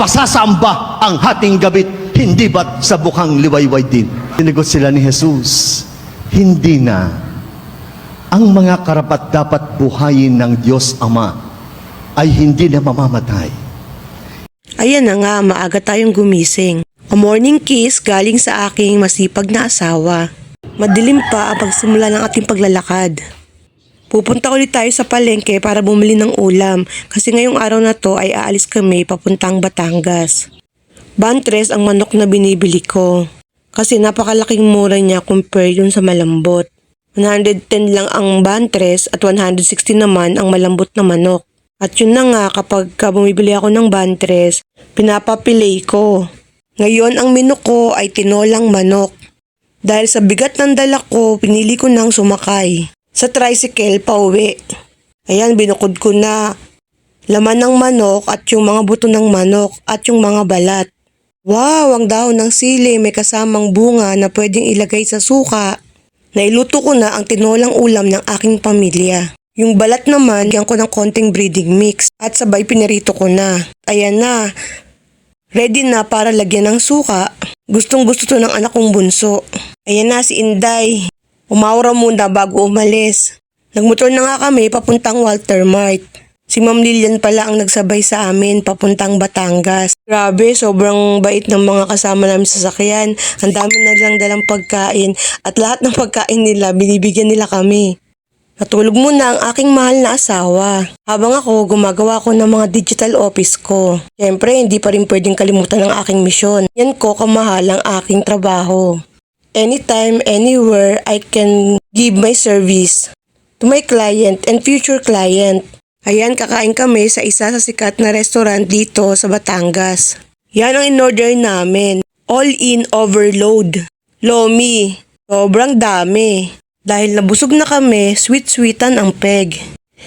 pasasamba ang hating gabit, hindi ba't sa bukhang liwayway din? Sinagot sila ni Jesus, hindi na. Ang mga karapat dapat buhayin ng Diyos Ama ay hindi na mamamatay. Ayan na nga, maaga tayong gumising. A morning kiss galing sa aking masipag na asawa. Madilim pa ang pagsimula ng ating paglalakad. Pupunta ulit tayo sa palengke para bumili ng ulam kasi ngayong araw na to ay aalis kami papuntang Batangas. Bantres ang manok na binibili ko kasi napakalaking mura niya compare yun sa malambot. 110 lang ang bantres at 160 naman ang malambot na manok. At yun na nga kapag ka bumibili ako ng bantres, pinapapilay ko. Ngayon ang menu ko ay tinolang manok. Dahil sa bigat ng dala ko, pinili ko nang sumakay. Sa tricycle pa uwi. Ayan, binukod ko na. Laman ng manok at yung mga buto ng manok at yung mga balat. Wow, ang dahon ng sili may kasamang bunga na pwedeng ilagay sa suka. Nailuto ko na ang tinolang ulam ng aking pamilya. Yung balat naman, bigyan ko ng konting breeding mix at sabay pinirito ko na. Ayan na. Ready na para lagyan ng suka. Gustong gusto to ng anak kong bunso. Ayan na si Inday. Umawra muna bago umalis. Nagmotor na nga kami papuntang Walter Mart. Si Ma'am Lilian pala ang nagsabay sa amin papuntang Batangas. Grabe, sobrang bait ng mga kasama namin sa sakyan. Ang dami na lang dalang pagkain at lahat ng pagkain nila binibigyan nila kami. Natulog muna ang aking mahal na asawa. Habang ako, gumagawa ko ng mga digital office ko. Siyempre, hindi pa rin pwedeng kalimutan ang aking misyon. Yan ko kamahal ang aking trabaho. Anytime, anywhere, I can give my service to my client and future client. Ayan, kakain kami sa isa sa sikat na restaurant dito sa Batangas. Yan ang in-order namin. All-in overload. Lomi. Sobrang dami. Dahil nabusog na kami, sweet-sweetan ang peg.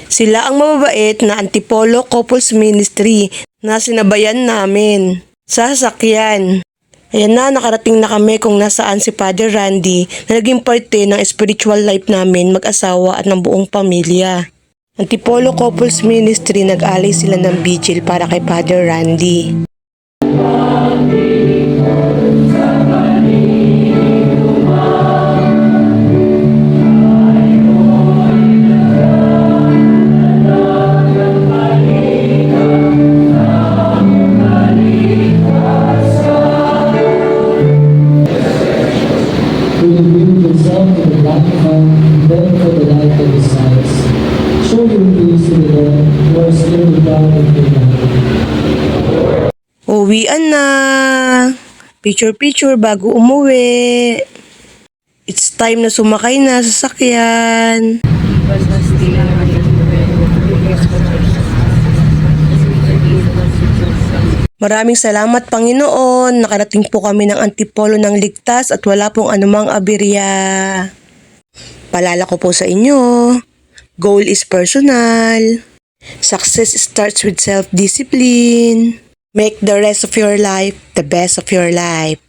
Sila ang mababait na Antipolo Couples Ministry na sinabayan namin sa sasakyan. Ayan na, nakarating na kami kung nasaan si Father Randy na naging parte ng spiritual life namin mag-asawa at ng buong pamilya. Antipolo Couples Ministry nag-alay sila ng vigil para kay Father Randy. who Uwian na! Picture-picture bago umuwi. It's time na sumakay na sa sakyan. Maraming salamat Panginoon. Nakarating po kami ng Antipolo ng ligtas at wala pong anumang aberya. Palala ko po sa inyo. Goal is personal. Success starts with self-discipline. Make the rest of your life the best of your life.